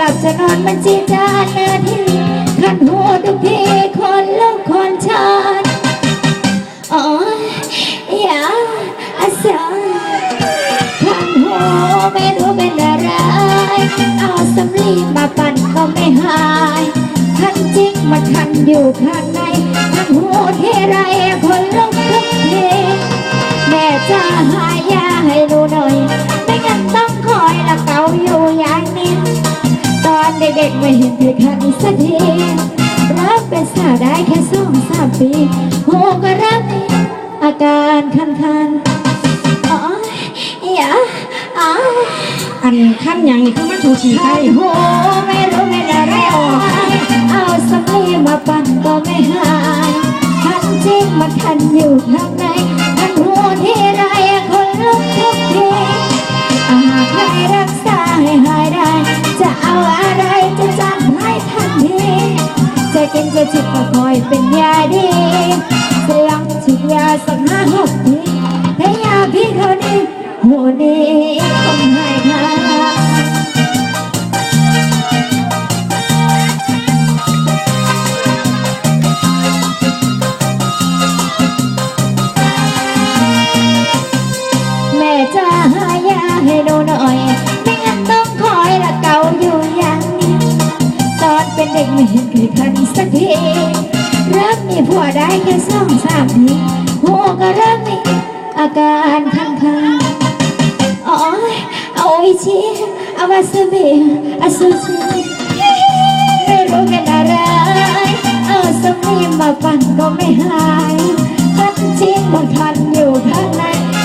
ลับจะนอนมันจีจานนาทีขันหัวทุกทีคนลูกคนชาติอ๋ออย่าอาสาขันหัวไม่รู้เป็นอะไร เอาสำลีมาปั่นก็ไม่หายขันจริงมันขันอยู่ข้างในขันหัวที่ไรคนลุกทุกทีแม่จะหายาให้รู้หน่อย เด็กๆไม่เห็นเคยขันสักทีรับเป็นสาวได้แค่สองสามปีหูก็รับอาการคันๆอ๋ออย่าอ๋ออันขั้นหยังนี่คือมันถูฉี่ไอ้ไข่หูไม่รู้เป็นอะไรออกเอาสำลีมาปั่นก็ไม่หายคันจริงมันคันอยู่ข้างในคันหูที่ไรคนลุกทุกทีอาหากใครรักษาให้หายได้จะเอา จะจะจิตก็คอยเป็นยาดีเสียงฉีดยาสักห้าหกทีแต่ยาพี่เขานี่หัวดี ทีเริ่มมีผัวได้แค่สองสามทีหัวก็เริ่มมีอาการคันคันอ๋อเอาไอชีเอาวาซาบิอาซูชิไม่รู้เป็นอะไรเอาสมีมาปั่นก็ไม่หายคันจริงมันคันอยู่ข้างใน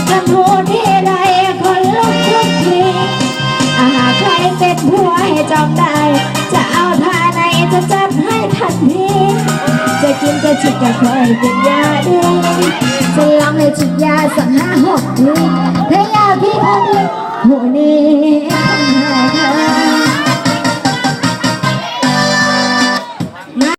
คันหัวที่ไรคนลุกทุกทีอาหากใครเป็นผัวให้จำได้ จะเอาท่าไหนจะจัดให้ทันทีจะกินจะฉีดจะคอยกินยาดีจะลองให้ฉีดยาสักห้าหกที